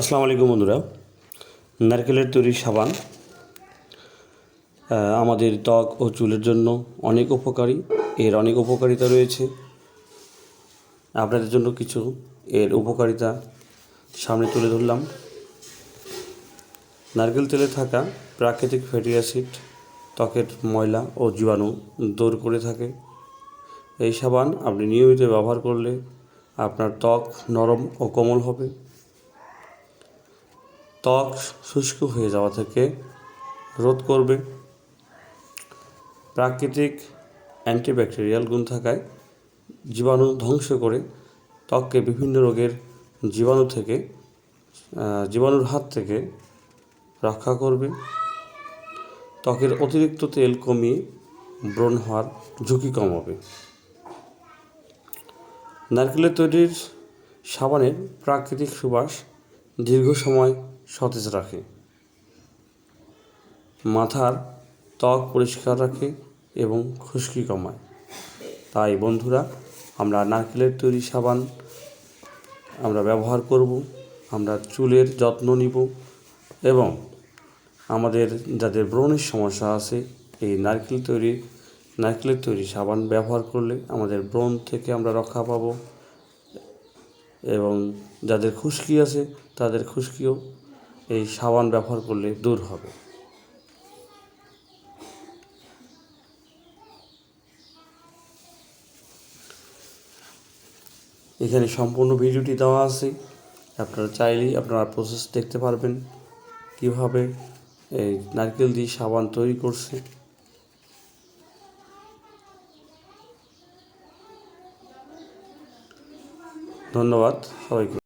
আসসালামু আলাইকুম বন্ধুরা। নারকেলের তৈরি সাবান আমাদের ত্বক ও চুলের জন্য অনেক উপকারী। এর অনেক উপকারিতা রয়েছে। আপনাদের জন্য কিছু এর উপকারিতা সামনে তুলে ধরলাম। নারকেল তেলে থাকা প্রাকৃতিক ফ্যাটি অ্যাসিড, ত্বকের ময়লা ও জীবাণু দূর করে থাকে। এই সাবান আপনি নিয়মিত ব্যবহার করলে আপনার ত্বক নরম ও কোমল হবে। ত্বক শুষ্ক হয়ে যাওয়া থেকে রোধ করবে। প্রাকৃতিক অ্যান্টিব্যাকটেরিয়াল গুণ থাকায় জীবাণু ধ্বংস করে ত্বককে বিভিন্ন রোগের জীবাণু থেকে জীবাণুর হাত থেকে রক্ষা করবে। ত্বকের অতিরিক্ত তেল কমিয়ে ব্রণ হওয়ার ঝুঁকি কমাবে। নারকেলের তৈরির সাবানের প্রাকৃতিক সুবাস দীর্ঘ সময় সতেজ রাখে। মাথার ত্বক পরিষ্কার রাখে এবং খুশকি কমায়। তাই বন্ধুরা, আমরা নারকেলের তৈরি সাবান আমরা ব্যবহার করব, আমরা চুলের যত্ন নিব এবং আমাদের যাদের ব্রণের সমস্যা আছে, এই নারকেল তৈরি, নারকেলের তৈরি সাবান ব্যবহার করলে আমাদের ব্রণ থেকে আমরা রক্ষা পাবো এবং যাদের খুশকি আছে, তাদের খুশকিও এই সাবান ব্যবহার করলে দূর হবে। এখানে সম্পূর্ণ ভিডিওটি দেওয়া আছে। আপনারা চাইলেই আপনারা প্রসেস দেখতে পারবেন কীভাবে এই নারকেল দিয়ে সাবান তৈরি করছে। ধন্যবাদ, সবাইকে।